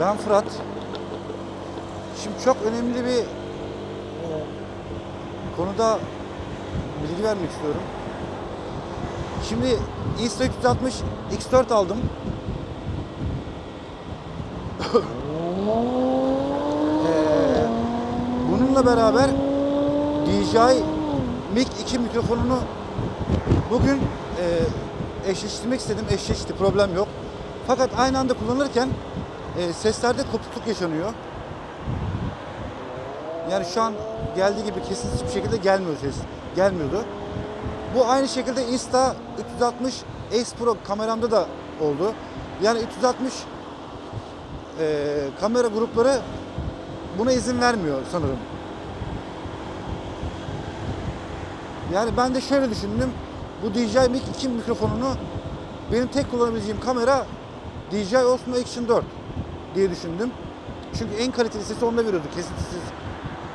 Ben Fırat. Şimdi çok önemli bir e, konuda bilgi vermek istiyorum. Şimdi Insta 360 X4 aldım. Ee, bununla beraber DJI Mic 2 mikrofonunu bugün e, eşleştirmek istedim. Eşleşti, problem yok. Fakat aynı anda kullanırken e, seslerde kopukluk yaşanıyor. Yani şu an geldiği gibi kesintisiz bir şekilde gelmiyor ses. Gelmiyordu. Bu aynı şekilde Insta 360 Ace Pro kameramda da oldu. Yani 360 e, kamera grupları buna izin vermiyor sanırım. Yani ben de şöyle düşündüm. Bu DJI Mic 2 mikrofonunu benim tek kullanabileceğim kamera DJI Osmo Action 4 diye düşündüm. Çünkü en kaliteli sesi onda veriyordu. Kesintisiz.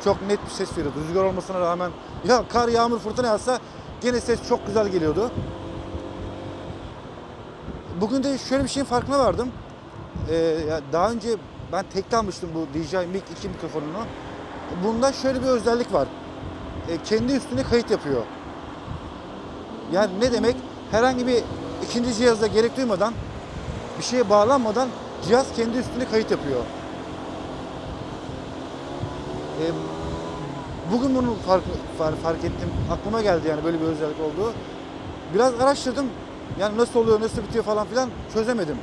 Çok net bir ses veriyordu. Rüzgar olmasına rağmen ya kar, yağmur, fırtına yağsa gene ses çok güzel geliyordu. Bugün de şöyle bir şeyin farkına vardım. Ee, daha önce ben tekte almıştım bu DJI Mic 2 mikrofonunu. Bunda şöyle bir özellik var. Ee, kendi üstüne kayıt yapıyor. Yani ne demek? Herhangi bir ikinci cihazda gerek duymadan, bir şeye bağlanmadan cihaz kendi üstüne kayıt yapıyor. Ee, bugün bunu fark, fark, fark ettim. Aklıma geldi yani böyle bir özellik olduğu. Biraz araştırdım. Yani nasıl oluyor, nasıl bitiyor falan filan çözemedim.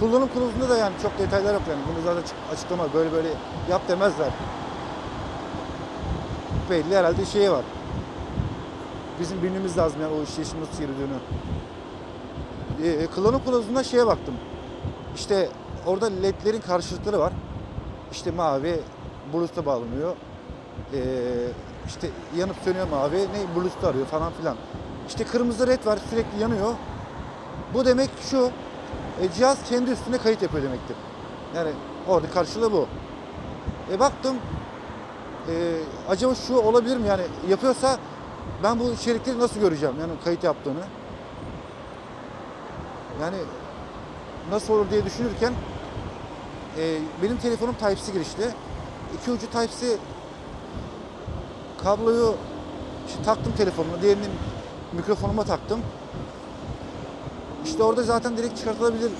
Kullanım kılavuzunda da yani çok detaylar yok yani. Bunu zaten açık- açıklama böyle böyle yap demezler. Belli herhalde şeyi var. Bizim bilmemiz lazım yani o işleyişin nasıl yürüdüğünü. Ee, kullanım kılavuzunda şeye baktım. İşte orada ledlerin karşılıkları var. İşte mavi Bluetooth'a bağlanıyor. Ee, işte yanıp sönüyor mavi. Ne Bluetooth arıyor falan filan. İşte kırmızı red var sürekli yanıyor. Bu demek şu. e, cihaz kendi üstüne kayıt yapıyor demektir. Yani orada karşılığı bu. E baktım e, acaba şu olabilir mi yani yapıyorsa ben bu içerikleri nasıl göreceğim yani kayıt yaptığını. Yani nasıl olur diye düşünürken e, benim telefonum Type-C girişli. İki ucu Type-C kabloyu işte taktım telefonuma, diğerini mikrofonuma taktım. İşte orada zaten direkt çıkartılabilir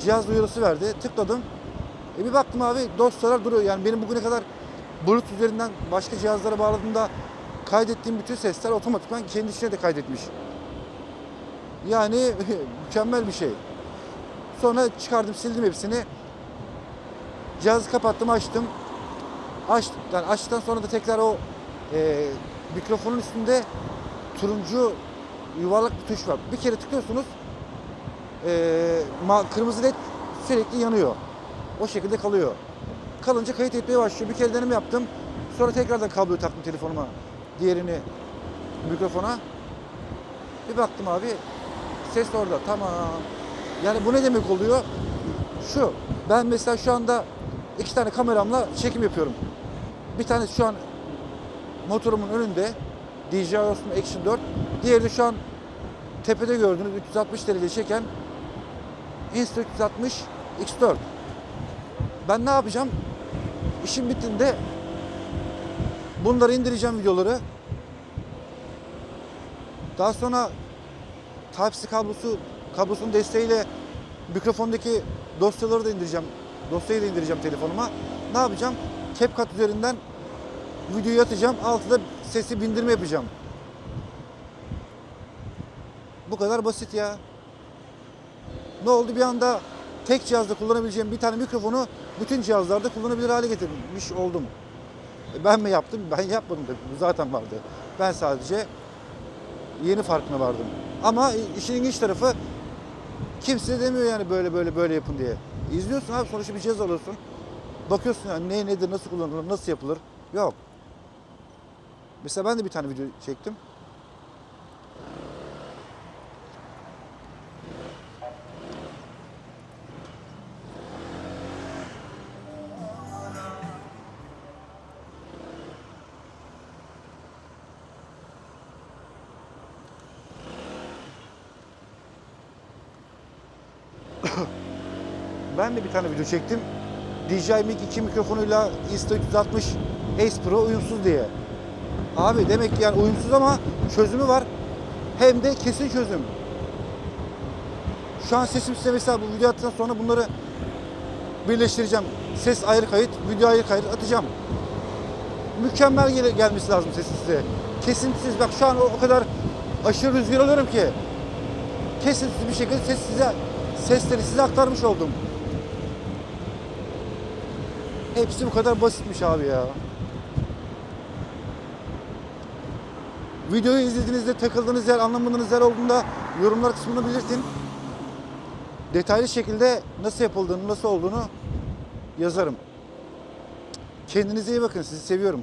cihaz duyurusu verdi. Tıkladım. E bir baktım abi dosyalar duruyor. Yani benim bugüne kadar Bluetooth üzerinden başka cihazlara bağladığımda kaydettiğim bütün sesler otomatikman kendi içine de kaydetmiş. Yani mükemmel bir şey. Sonra çıkardım sildim hepsini. Cihazı kapattım açtım. Açtım. Yani açtıktan sonra da tekrar o e, mikrofonun üstünde turuncu yuvarlak bir tuş var. Bir kere tıklıyorsunuz e, kırmızı led sürekli yanıyor. O şekilde kalıyor. Kalınca kayıt etmeye başlıyor. Bir kere deneme yaptım. Sonra tekrardan kabloyu taktım telefonuma. Diğerini mikrofona. Bir baktım abi ses orada. Tamam. Yani bu ne demek oluyor? Şu. Ben mesela şu anda iki tane kameramla çekim yapıyorum. Bir tanesi şu an motorumun önünde. DJI Osmo Action 4. Diğeri de şu an tepede gördüğünüz 360 derece çeken Insta 360 X4. Ben ne yapacağım? İşim bittiğinde bunları indireceğim videoları. Daha sonra Type-C kablosu kablosunun desteğiyle mikrofondaki dosyaları da indireceğim. Dosyayı da indireceğim telefonuma. Ne yapacağım? CapCut üzerinden videoyu atacağım. Altıda sesi bindirme yapacağım. Bu kadar basit ya. Ne oldu bir anda tek cihazda kullanabileceğim bir tane mikrofonu bütün cihazlarda kullanabilir hale getirmiş oldum. E Ben mi yaptım? Ben yapmadım tabii. Bu zaten vardı. Ben sadece yeni farkına vardım. Ama işin ilginç tarafı kimse demiyor yani böyle böyle böyle yapın diye. İzliyorsun abi sonuçta bir cihaz alıyorsun. Bakıyorsun yani ne nedir, nasıl kullanılır, nasıl yapılır. Yok. Mesela ben de bir tane video çektim. ben de bir tane video çektim. DJI Mic 2 mikrofonuyla Insta360 Ace Pro uyumsuz diye. Abi demek ki yani uyumsuz ama çözümü var. Hem de kesin çözüm. Şu an sesim size mesela bu video attıktan sonra bunları birleştireceğim. Ses ayrı kayıt, video ayrı kayıt atacağım. Mükemmel gel gelmesi lazım sesin size. Kesintisiz bak şu an o, o kadar aşırı rüzgar alıyorum ki. Kesintisiz bir şekilde ses size sesleri size aktarmış oldum. Hepsi bu kadar basitmiş abi ya. Videoyu izlediğinizde takıldığınız yer, anlamadığınız yer olduğunda yorumlar kısmını belirtin. Detaylı şekilde nasıl yapıldığını, nasıl olduğunu yazarım. Kendinize iyi bakın. Sizi seviyorum.